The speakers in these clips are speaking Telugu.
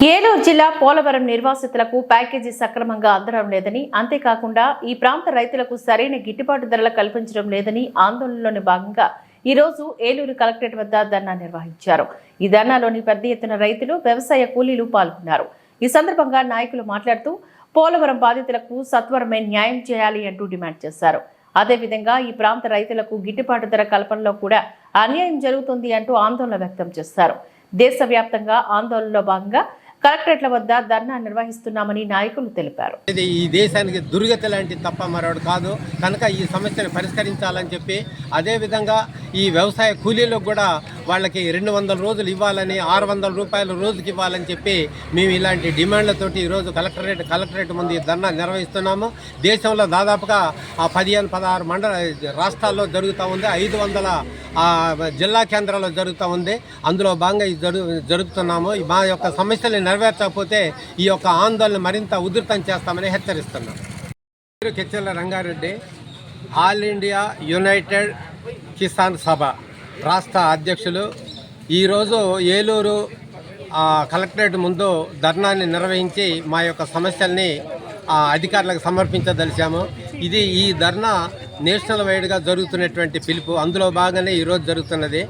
ఏలూరు జిల్లా పోలవరం నిర్వాసితులకు ప్యాకేజీ సక్రమంగా అందడం లేదని అంతేకాకుండా ఈ ప్రాంత రైతులకు సరైన గిట్టుబాటు ధరలు కల్పించడం లేదని ఆందోళనలోని భాగంగా ఈ రోజు ఏలూరు కలెక్టరేట్ వద్ద ధర్నా నిర్వహించారు. ఈ ధర్నాలోని పెద్ద ఎత్తున రైతులు వ్యవసాయ కూలీలు పాల్గొన్నారు. ఈ సందర్భంగా నాయకులు మాట్లాడుతూ పోలవరం బాధితులకు సత్వరమే న్యాయం చేయాలి అంటూ డిమాండ్ చేశారు. అదేవిధంగా ఈ ప్రాంత రైతులకు గిట్టుబాటు ధర కల్పనలో కూడా అన్యాయం జరుగుతుంది అంటూ ఆందోళన వ్యక్తం చేశారు. దేశవ్యాప్తంగా ఆందోళనలో భాగంగా కలెక్టరేట్ల వద్ద ధర్నా నిర్వహిస్తున్నామని నాయకులు తెలిపారు. ఇది ఈ దేశానికి దుర్గతి లాంటి తప్ప మరొకటి కాదు. కనుక ఈ సమస్యను పరిష్కరించాలని చెప్పి అదేవిధంగా ఈ వ్యవసాయ కూలీలకు కూడా వాళ్ళకి రెండు వందల రోజులు ఇవ్వాలని ఆరు వందల రూపాయలు రోజుకి ఇవ్వాలని చెప్పి మేము ఇలాంటి డిమాండ్లతోటి ఈరోజు కలెక్టరేట్ కలెక్టరేట్ ముందు ఈ ధర్నా నిర్వహిస్తున్నాము. దేశంలో దాదాపుగా ఆ పదిహేను పదహారు మండల రాష్ట్రాల్లో జరుగుతూ ఉంది. ఐదు వందల జిల్లా కేంద్రాల్లో జరుగుతూ ఉంది. అందులో భాగంగా ఇది జరుగు జరుగుతున్నాము మా యొక్క సమస్యలు నెరవేర్చకపోతే ఈ యొక్క ఆందోళన మరింత ఉధృతం చేస్తామని హెచ్చరిస్తున్నాం. పేరు Kechchella Rangareddy all India united Kisan Sabha రాష్ట్ర అధ్యక్షులు. ఈరోజు ఏలూరు కలెక్టరేట్ ముందు ధర్నాన్ని నిర్వహించి మా యొక్క సమస్యల్ని అధికారులకు సమర్పించదలిచాము. ఇది ఈ ధర్నా నేషనల్ వైడ్గా జరుగుతున్నటువంటి పిలుపు. అందులో భాగంగానే ఈరోజు జరుగుతున్నది.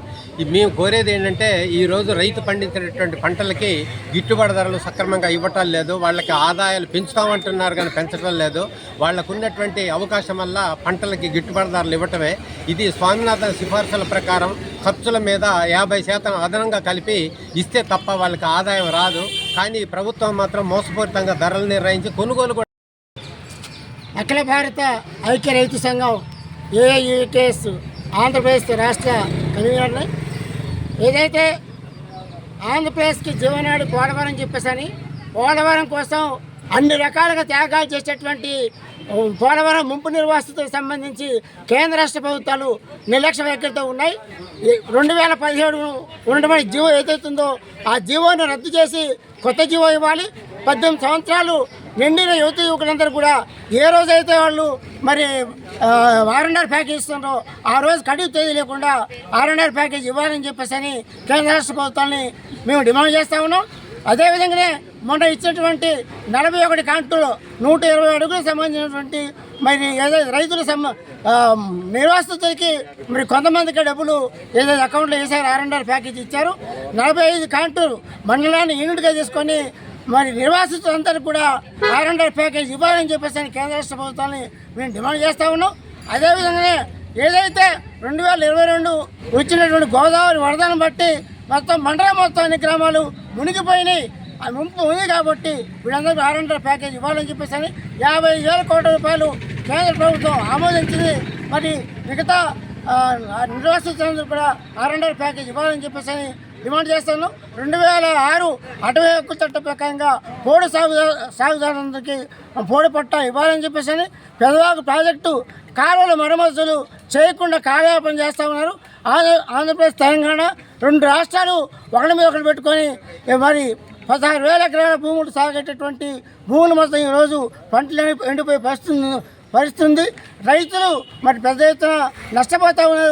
మేము కోరేది ఏంటంటే ఈరోజు రైతు పండించినటువంటి పంటలకి గిట్టుబాటు ధరలు సక్రమంగా ఇవ్వటం లేదు. వాళ్ళకి ఆదాయాలు పెంచుతామంటున్నారు కానీ పెంచడం లేదు. వాళ్ళకు ఉన్నటువంటి అవకాశం వల్ల పంటలకి గిట్టుబాటు ధరలు ఇవ్వటమే. ఇది స్వామినాథన్ సిఫార్సుల ప్రకారం ఖర్చుల మీద యాభై శాతం అదనంగా కలిపి ఇస్తే తప్ప వాళ్ళకి ఆదాయం రాదు. కానీ ప్రభుత్వం మాత్రం మోసపూరితంగా ధరలు నిర్ణయించి కొనుగోలు అఖిల భారత ఐక్య రైతు సంఘం ఏఐయుటిఎస్ ఆంధ్రప్రదేశ్ రాష్ట్ర కన్వీనర్ని ఏదైతే ఆంధ్రప్రదేశ్కి జీవనాడి పోలవరం చెప్పేసని పోలవరం కోసం అన్ని రకాలుగా త్యాగాలు చేసేటువంటి పోలవరం ముంపు నిర్వాసితులకు సంబంధించి కేంద్ర రాష్ట్ర ప్రభుత్వాలు నిర్లక్ష్య వైఖరితో ఉన్నాయి. రెండు వేల పదిహేడు ఉన్నటువంటి జీవో ఏదైతుందో ఆ జీవోను రద్దు చేసి కొత్త జీవో ఇవ్వాలి. పద్దెనిమిది సంవత్సరాలు నిండిన యువత యువకులందరూ కూడా ఏ రోజైతే వాళ్ళు మరి ఆర్ఎన్ఆర్ ప్యాకేజ్ ఇస్తున్నారో ఆ రోజు కడుగు తేదీ లేకుండా ఆర్ఎన్ఆర్ ప్యాకేజ్ ఇవ్వాలని చెప్పేసి అని కేంద్ర రాష్ట్ర ప్రభుత్వాన్ని మేము డిమాండ్ చేస్తా ఉన్నాం. అదేవిధంగానే మొన్న ఇచ్చినటువంటి నలభై ఒకటి కాంట్లో నూట ఇరవై అడుగులకు సంబంధించినటువంటి మరి ఏదైతే రైతుల సమ ఆ, నిర్వాసితులకి మరి కొంతమందికి డబ్బులు ఏదైతే అకౌంట్లో వేసారు ఆర్ఎన్ఆర్ ప్యాకేజ్ ఇచ్చారు. నలభై ఐదు కాంటులు మండలాన్ని యూనిట్గా తీసుకొని మరి నిర్వాసితులందరూ కూడా ఆర్ఎన్ఆర్ ప్యాకేజ్ ఇవ్వాలని చెప్పేసి కేంద్ర రాష్ట్ర ప్రభుత్వాన్ని మేము డిమాండ్ చేస్తా ఉన్నాం. అదేవిధంగానే ఏదైతే రెండు వేల ఇరవై రెండు వచ్చినటువంటి గోదావరి వరదను బట్టి మొత్తం మండలం మొత్తం అన్ని గ్రామాలు మునిగిపోయినాయి. ఆ ముంపు ఉంది కాబట్టి వీళ్ళందరూ హండ్రెడ్ ప్యాకేజ్ ఇవ్వాలని చెప్పేసి అని యాభై వేల కోట్ల రూపాయలు కేంద్ర ప్రభుత్వం ఆమోదించింది. మరి మిగతా నిర్వాసితులందరూ కూడా ఆర్ఎండర్ ప్యాకేజ్ ఇవ్వాలని చెప్పేసి అని డిమాండ్ చేస్తాను. రెండు వేల ఆరు అటవీ హక్కు చట్ట ప్రకారంగా పోడు సాగు సాగుదారులందరికీ పోడు పట్ట ఇవ్వాలని చెప్పేసి అని పెదవాగు ప్రాజెక్టు కాలువల మరమ్మతులు చేయకుండా కాలయాపన చేస్తూ ఉన్నారు. ఆంధ్ర ఆంధ్రప్రదేశ్ తెలంగాణ రెండు రాష్ట్రాలు ఒకటి మీద ఒకటి పెట్టుకొని మరి పదహారు వేల ఎకరాల భూములు సాగేటటువంటి భూములు మొత్తం ఈరోజు పంటలు ఎండిపోయి పరిస్థితి పరిస్థితి ఉంది రైతులు మరి పెద్ద ఎత్తున నష్టపోతూ ఉన్నారు.